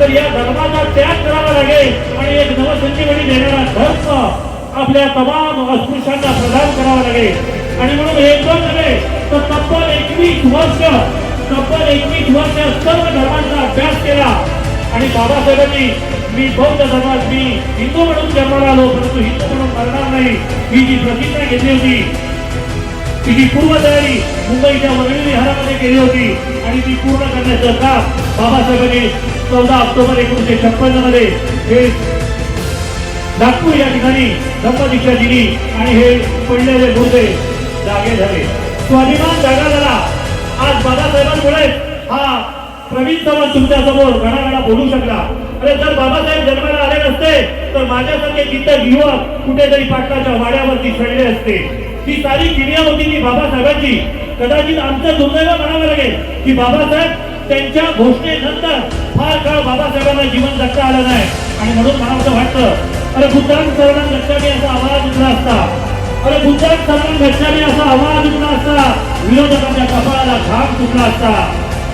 तर या धर्माचा त्याग करावा लागेल. आणि एक नवसंजीवनी देणारा धर्म आपल्या तमाम अस्पृश्यांना प्रदान करावा लागेल. आणि म्हणून हे दोन नव्हे तर तब्बल एकवीस वर्ष तब्बल एकवीस वर्ष सर्व धर्मांचा अभ्यास केला. आणि बाबासाहेबांनी मी बौद्ध धर्मात मी हिंदू म्हणून जन्माला आलो परंतु हिंदू म्हणून मरणार नाही ही जी प्रतिज्ञा घेतली होती तिची पूर्वतयारी मुंबईच्या वरळी विहारामध्ये केली होती आणि ती पूर्ण करण्याचं काम बाबासाहेबांनी चौदा ऑक्टोबर एकोणीसशे छप्पन्नमध्ये हे नागपूर या ठिकाणी धम्मदीक्षा दिली आणि हे पडलेले मुद्दे जागे झाले. स्वाभिमान जागा झाला. आज बाबासाहेबांमुळे हा प्रवीण चव्हाण तुमच्यासमोर बोलू शकला. अरे जर बाबासाहेब जन्माला आले नसते तर माझ्यासारखे कित्येक युवक कुठेतरी पाटलाच्या वाड्यावरती चढले असते. ही सारी किनिया होती ती बाबासाहेबांची. कदाचित आमचं दुर्दैव म्हणावं लागेल की बाबासाहेब त्यांच्या घोषणेनंतर फार काळ बाबासाहेबांना जीवन जगता आलं नाही. आणि म्हणून मला असं वाटतं अरे बुद्धांत सर्वांना गच्छामी असा आवाज उठला असता. अरे बुद्धांत सर्वांना गच्छामी असा आवाज उठला असता. विरोधकांच्या कपाळाला घाम सुटला असता.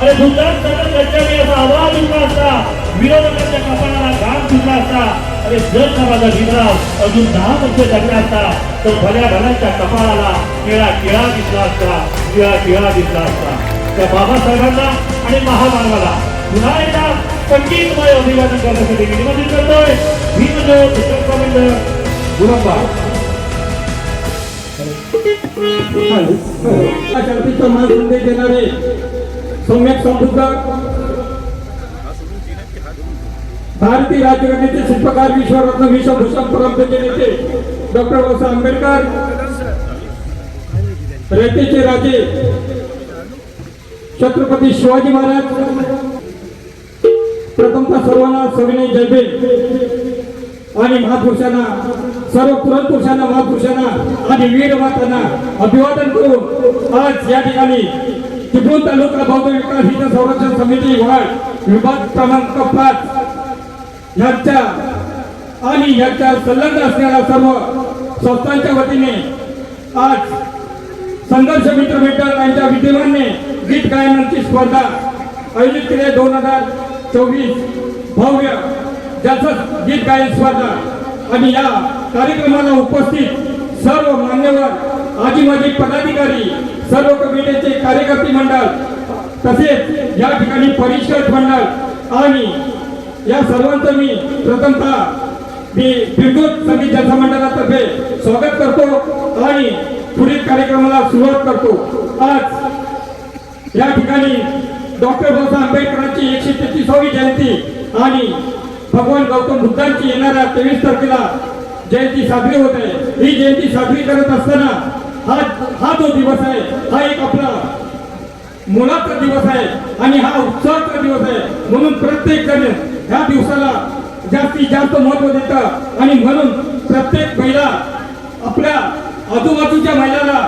अरे बुद्धांत सर्वांना गच्छामी असा आवाज उठला असता. विरोधकांच्या कपाळाला घाम सुटला असता. अरे जर का माझा भीमराव अजून दहा वर्ष जगला असता. तर भल्या भल्यांच्या कपाळाला केळा केळा दिसला असता. केळा केळा दिसला असता. त्या बाबासाहेबांना आणि महामानवाला. पुन्हा एकदा संगीतमय अभिवादन करण्यासाठी निमंत्रित करतोय. भीमजोत विक्रमगोविंद गुरंबा शांतीचा संदेश देणारे सम्यक समृद्ध भारतीय राज्यघटनेचे शिल्पकार विश्वरत्न विश्वभूषण परंपरेचे नेते डॉक्टर बाबासाहेब आंबेडकर रयतेचे राजे छत्रपती शिवाजी महाराज. प्रथमतः सर्वांना सविनय जय आणि महापुरुषांना सर्व पुरण पुरुषांना महापुरुषांना आणि वीर मातांना अभिवादन करून आज या ठिकाणी चिपळूण तालुका बौद्ध विकास हित संरक्षण समिती वाढ विभाग क्रमांक पाच यांच्या आणि यांच्या संलग्न असणाऱ्या सर्व संस्थांच्या वतीने आज संघर्ष मित्र मंडळ यांच्या विद्यमाने गीत गायनाची स्पर्धा. आयोजित केली दोन हजार चोवीस भव्य ज्याचं गीत गायन स्पर्धा. आणि या कार्यक्रमाला उपस्थित सर्व मान्यवर आजी माजी पदाधिकारी सर्व कमिटीचे कार्यकर्ते मंडळ तसेच या ठिकाणी परिषद मंडळ आणि या सर्वांचं मी प्रथमतः मी बिरदूत संगीत जनता मंडळातर्फे स्वागत करतो. आणि पुढील कार्यक्रमाला सुरुवात करतो. आज या ठिकाणी डॉक्टर बाबासाहेब आंबेडकरांची एकशे तेहतीसावी जयंती आणि भगवान गौतम बुद्धांची येणाऱ्या तेवीस तारखेला जयंती साजरी होत आहे. ही जयंती साजरी करत असताना हा हा जो दिवस आहे हा एक आपला मुलाचा दिवस आहे आणि हा उत्सवाचा दिवस आहे. म्हणून प्रत्येक जण ह्या दिवसाला जास्तीत जास्त महत्त्व देतं आणि म्हणून प्रत्येक महिला आपल्या आजूबाजूच्या महिलाला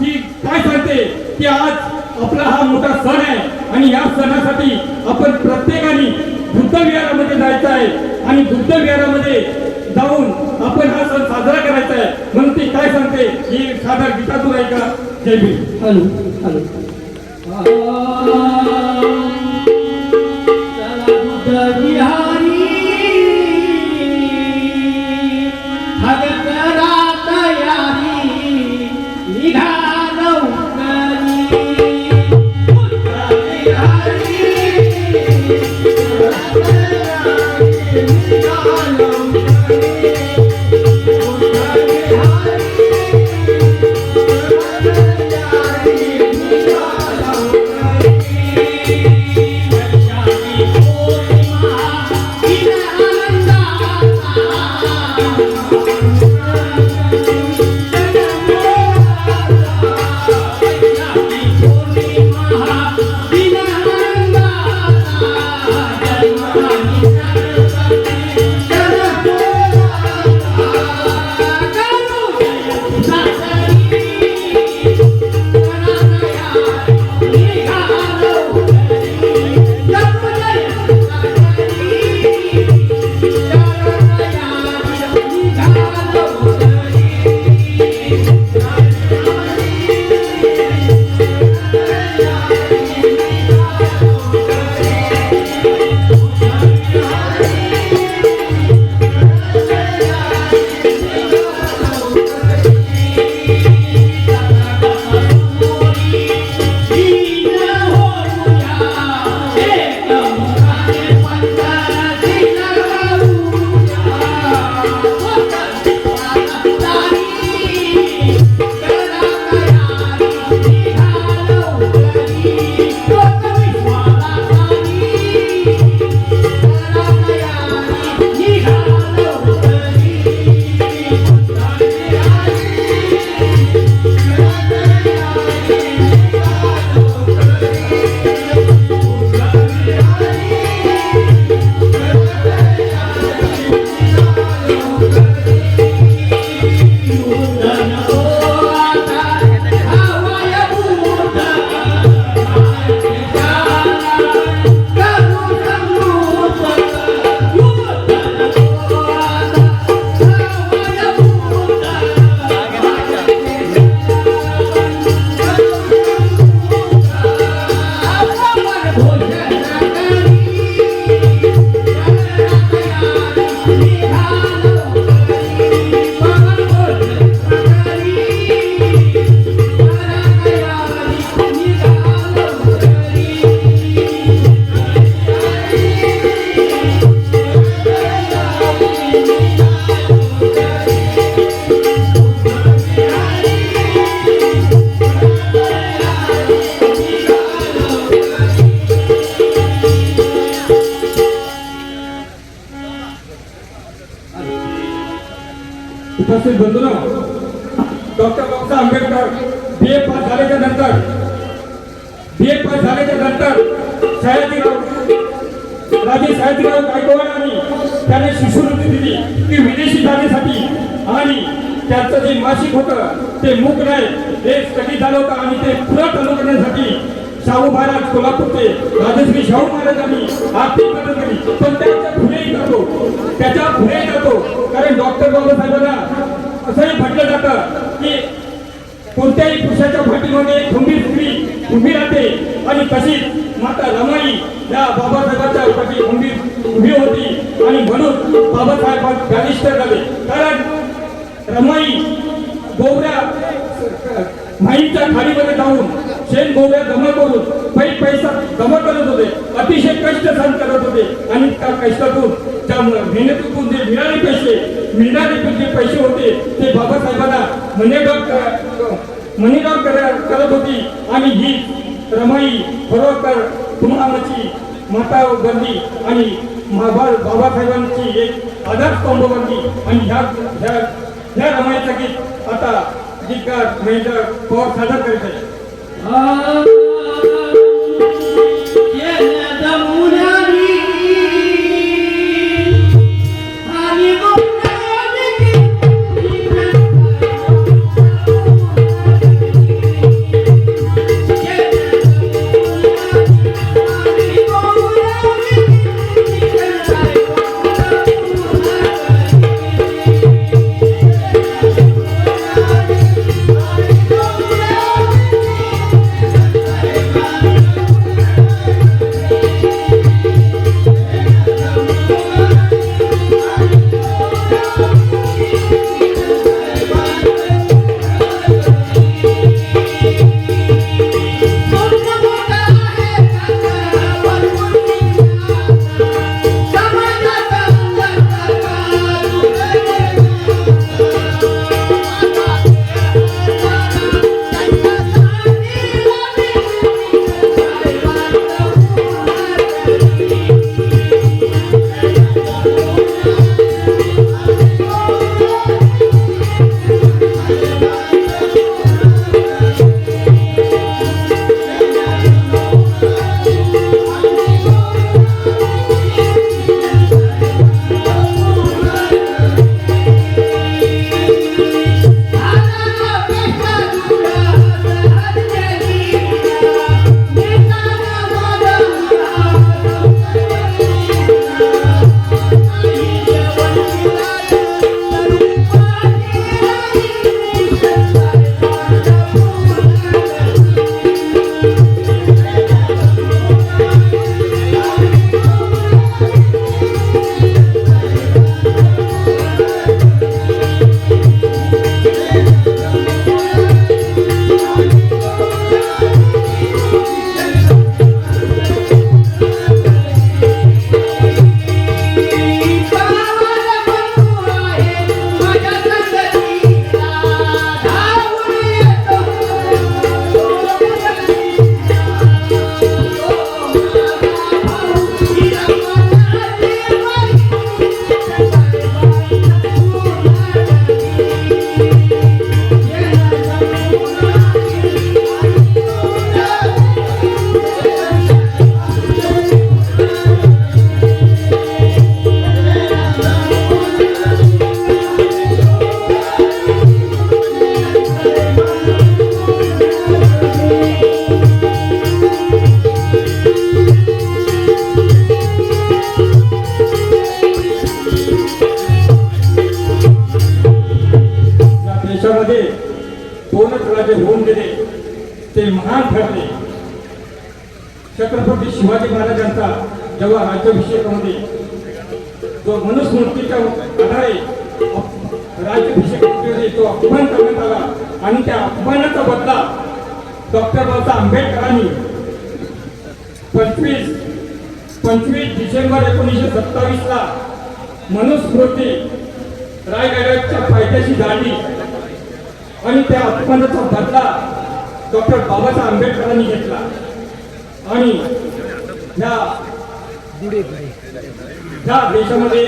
ती काय सांगते की आज आपला हा मोठा सण आहे आणि या सणासाठी आपण प्रत्येकाने बुद्धविहारामध्ये जायचं आहे आणि बुद्धविहारामध्ये जाऊन आपण हा सण साजरा करायचा आहे. म्हणून ती काय सांगते? ही साधा गीतातून आहे का जय Bhim. Hello hello. B A pass झाल्याच्यानंतर बी ए पास झाल्याच्यानंतर सयाजीराव राजे सयाजीराव गायकवाडांनी त्याने शिष्यवृत्ती दिली. की विदेशी जाण्यासाठी आणि त्यांचं जे मासिक होतं ते मूक नाही हे स्थगित झालं होतं आणि ते पुन्हा चालू करण्यासाठी शाहू महाराज कोल्हापूरचे राजश्री शाहू महाराजांनी आर्थिक मदत केली. पण त्याच्या पुढेही जातो. त्याच्या पुढे जातो. कारण डॉक्टर बाबासाहेबांना असंही म्हटलं जातं की कोणत्याही पुरुषाच्या पाठीमागे एक खंबीर स्त्री उभी राहते. आणि तशीच माता रमाई या बाबासाहेबांच्या पाठी खंबीर उभी होती. आणि म्हणून बाबासाहेब बॅरिस्टर झाले. कारण रमाई गोवऱ्या माईंच्या खाडीमध्ये जाऊन शेण गोव्या जमा करून पै पैसा जमा करत होते. अतिशय कष्ट सहन करत होते. आणि त्या कष्टातून त्या मेहनतीतून जे मिळाले पैसे मिळणारे जे पैसे होते ते बाबासाहेबांना मनेगाव मनेगाव करत होती. आणि ही रमाई फरोकर तुम्हाची माता गर्दी आणि महाभार बाबासाहेबांची एक आधारस्तंभ बनली. आणि ह्या ह्या ह्या रमाईचा गीत आता गीतकार महेंद्र पवार सादर करीत आहे या तो अपमान करण्यात आला. आणि त्या अपमानाचा बदला डॉक्टर बाबासाहेब आंबेडकरांनी पंचवीस पंचवीस डिसेंबर एकोणीसशे सत्तावीसला मनुस्मृती रायगडाच्या पायथ्याशी झाली. आणि त्या अपमानाचा बदला डॉक्टर बाबासाहेब आंबेडकरांनी घेतला. आणि या या देशामध्ये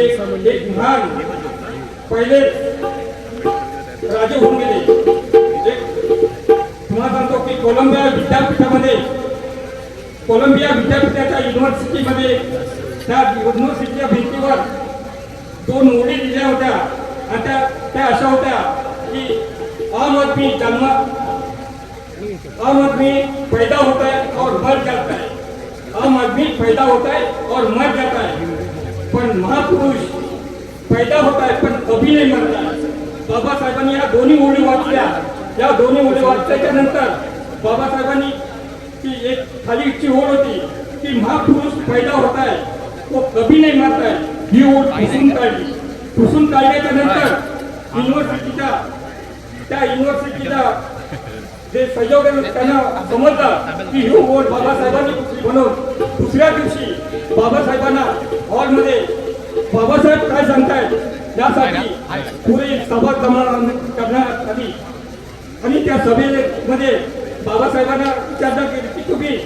एक एक महान पहिले राजे होऊन गेले तुम्हाला सांगतो की कोलंबिया विद्यापीठामध्ये कोलंबिया विद्यापीठाच्या युनिव्हर्सिटीमध्ये त्या युनिव्हर्सिटीच्या भिंतीवर दोन ओळी लिहिल्या होत्या. अशा होत्या आम आदमी जन्म आम आदमी पैदा होता है और मर जाता है आम आदमी पैदा होता है और मर जाता है पण महापुरुष पैदा होता है पण कभी नाही मरता है. बाबासाहेबांनी या दोन्ही ओळी वाचल्या. या दोन्ही ओळी वाचल्याच्या नंतर बाबासाहेबांनी ती एक खालीची ओळ होती. की महापुरुष पैदा होत आहे तो कभी नाही मारत आहे ही ओळ पुसून काढली. पुसून काढल्याच्या नंतर युनिव्हर्सिटीच्या त्या युनिव्हर्सिटीचा जे संयोजन त्यांना समजलं की ही ओढ बाबासाहेबांनी म्हणून दुसऱ्या दिवशी बाबासाहेबांना हॉलमध्ये बाबासाहेब काय सांगतायत? यासाठी पुढे सभा जमा करण्यात आली. आणि त्या सभेमध्ये बाबासाहेबांना विचारणा केली की तुम्ही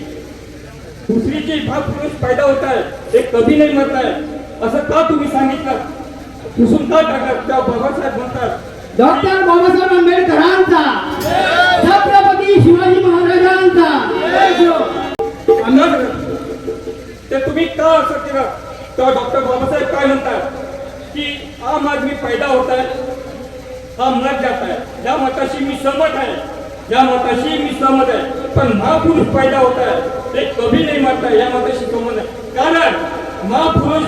दुसरी जी भाग पुरुष पैदा होत आहे ते कधी नाही मरत आहे. असं का तुम्ही सांगितलं? पुसून का टाकलं? त्या बाबासाहेब म्हणतात डॉक्टर बाबासाहेब आंबेडकरांचा छत्रपती शिवाजी महाराजांचा. ते तुम्ही का असं केलं? तर डॉक्टर बाबासाहेब काय म्हणतात? कि आम आदमी पैदा होत आहे हा मर जात आहे. या मताशी मी सहमत आहे. या मताशी मी सहमत आहे. पण महापुरुष पैदा होता है ते कभी नाही मरत या मताशी सहमत आहे कारण महापुरुष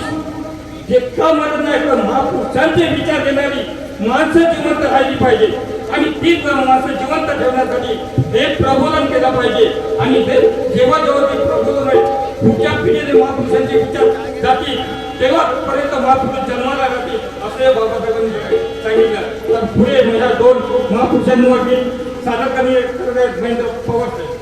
जितका मरत नाही तर महापुरुषांचे विचार देणारी माणसं जिवंत राहिली पाहिजे. आणि तीच माणसं जिवंत ठेवण्यासाठी हे प्रबोधन केलं पाहिजे आणि हे जेव्हा जेव्हा ते प्रबोधन आहे पुढच्या पिढीने महापुरुषांचे विचार जातील तेव्हापर्यंत महापुरुष जन्माला जातील बाबासाहेबांनी सांगितलं. तर पुढे माझ्या दोन महापुरुषांनी वाटली. साधक करणे महेंद्र पवार साहेब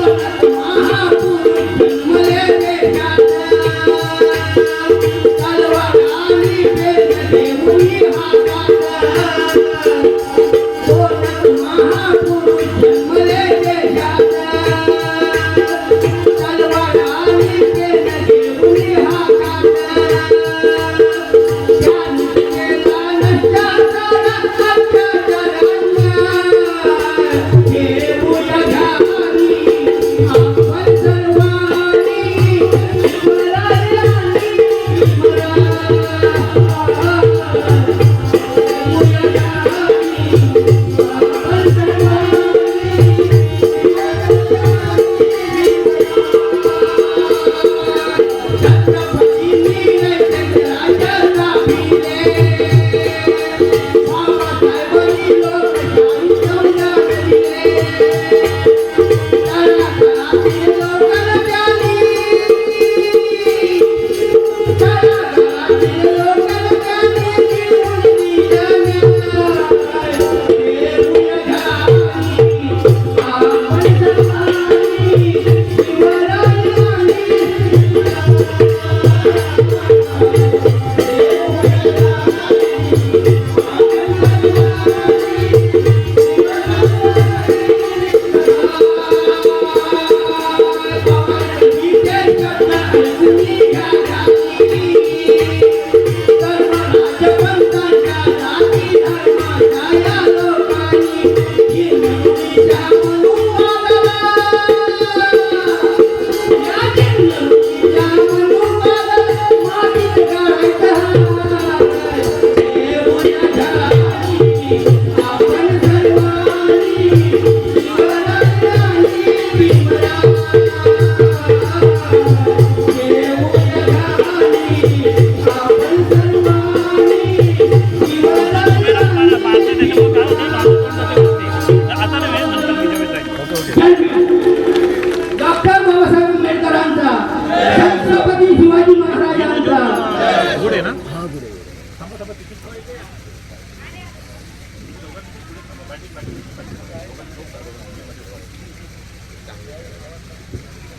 Oh,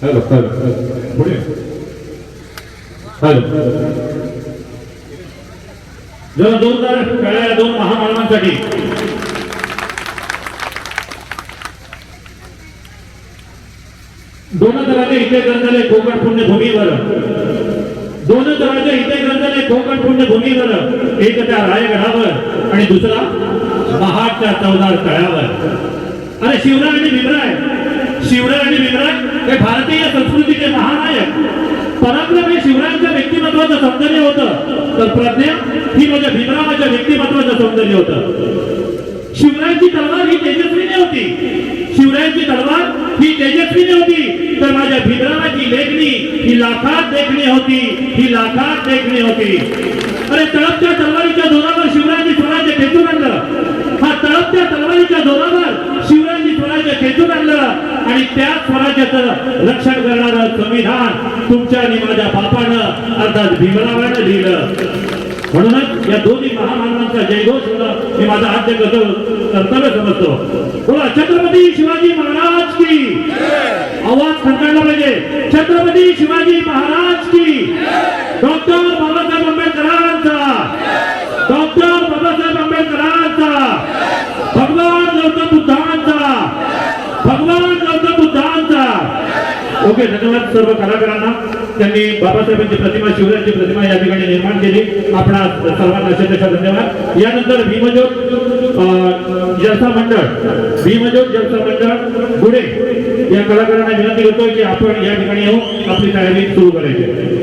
हॅलो हॅलो पुढे हॅलो जरा जोरदार टाळ्या दोन महामानवांसाठी. दोन तराचे इथे ग्रंथालय कोकण पुण्यभूमीवर. दोन तराचे इथे ग्रंथालय कोकण पुण्यभूमीवर. एक त्या रायगडावर आणि दुसरा महाडच्या चौदार तळ्यावर. अरे शिवराय आणि भीमराय. शिवराय आणि भीमराय हे भारतीय संस्कृतीचे महानायक पराक्रम हे शिवरायांच्या व्यक्तिमत्वाचं सौंदर्य होतं. तर प्रज्ञा ही माझ्या भीमरावाच्या व्यक्तिमत्वाचं सौंदर्य होतं. शिवरायांची तलवार ही तेजस्विनी होती. शिवरायांची तलवार ही तेजस्वी होती. तर माझ्या भीमरावाची लेखणी ही लाखात देखणी होती. ही लाखात देखणी होती. अरे तळपच्या तलवारीच्या जोरावर शिवरायांनी स्वराज्य खेचून आणलं. हा तळपच्या तलवारीच्या जोरावर आणलं आणि त्या स्वराज्याचं रक्षण करणारं संविधान तुमच्या आणि माझ्या बापानं अर्थात भीमरावानं लिहिलं. म्हणूनच या दोन्ही महामानवांचा जयघोष होणं हे माझं आद्य कर्तव्य कर्तव्य समजतो. बोला छत्रपती शिवाजी महाराज की. आवाज खणकायला पाहिजे. छत्रपती शिवाजी महाराज की डॉक्टर बाबासाहेब आंबेडकरांचा डॉक्टर बाबासाहेब आंबेडकरांचा भगवान गौतम बुद्धांचा भगवान गौतम बुद्धांचा ओके धन्यवाद सर्व कलाकारांना त्यांनी बाबासाहेबांची प्रतिमा शिवरायांची प्रतिमा या ठिकाणी निर्माण केली. आपण सर्वांना अशा धन्यवाद. यानंतर भीमजोत जलसा मंडळ भीमजोत जलसा मंडळ पुढे या कलाकारांना विनंती करतोय की आपण या ठिकाणी येऊन आपली तयारी सुरू करायची.